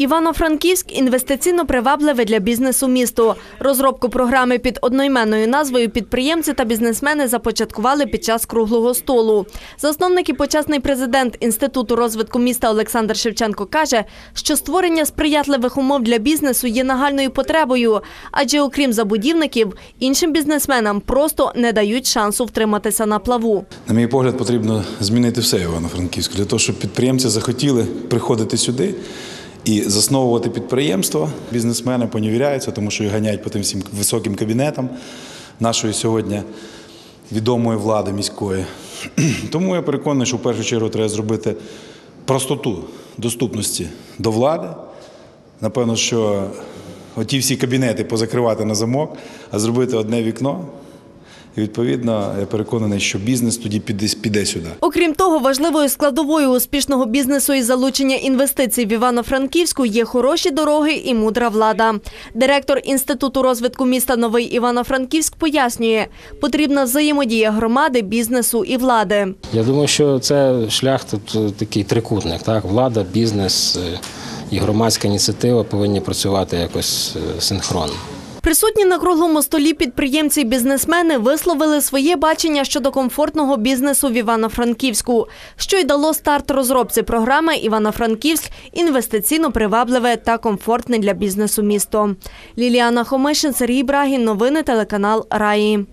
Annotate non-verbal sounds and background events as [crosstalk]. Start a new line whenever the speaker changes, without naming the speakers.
Івано-Франківськ інвестиційно привабливе для бізнесу місто. Розробку програми під одноіменною назвою підприємці та бізнесмени започаткували під час круглого столу. Засновник і почесний президент Інституту розвитку міста Олександр Шевченко каже, що створення сприятливих умов для бізнесу є нагальною потребою, адже окрім забудівників, іншим бізнесменам просто не дають шансу втриматися на плаву.
На мій погляд, потрібно змінити все Івано-Франківську для того, щоб підприємці захотіли приходити сюди і засновувати підприємства. Бізнесмени поневіряються, тому що їх ганяють по тим всім високим кабінетам нашої сьогодні відомої влади міської. [clears throat] Тому я переконаний, що в першу чергу треба зробити простоту доступності до влади. Напевно, що оті всі кабінети позакривати на замок, а зробити одне вікно. І відповідно, я переконаний, що бізнес тоді піде, піде сюди.
Окрім того, важливою складовою успішного бізнесу і залучення інвестицій в Івано-Франківську є хороші дороги і мудра влада. Директор Інституту розвитку міста Новий Івано-Франківськ пояснює, потрібна взаємодія громади, бізнесу і влади.
Я думаю, що це шлях тут такий трикутник. Так, влада, бізнес е, і громадська ініціатива повинні працювати якось е, синхронно.
Присутні на круглому столі підприємці і бізнесмени висловили своє бачення щодо комфортного бізнесу в Івано-Франківську, що й дало старт розробці програми Івано-Франківськ інвестиційно привабливе та комфортне для бізнесу місто. Ліліана Хомишин, Сергій Брагін. Новини телеканал Раї.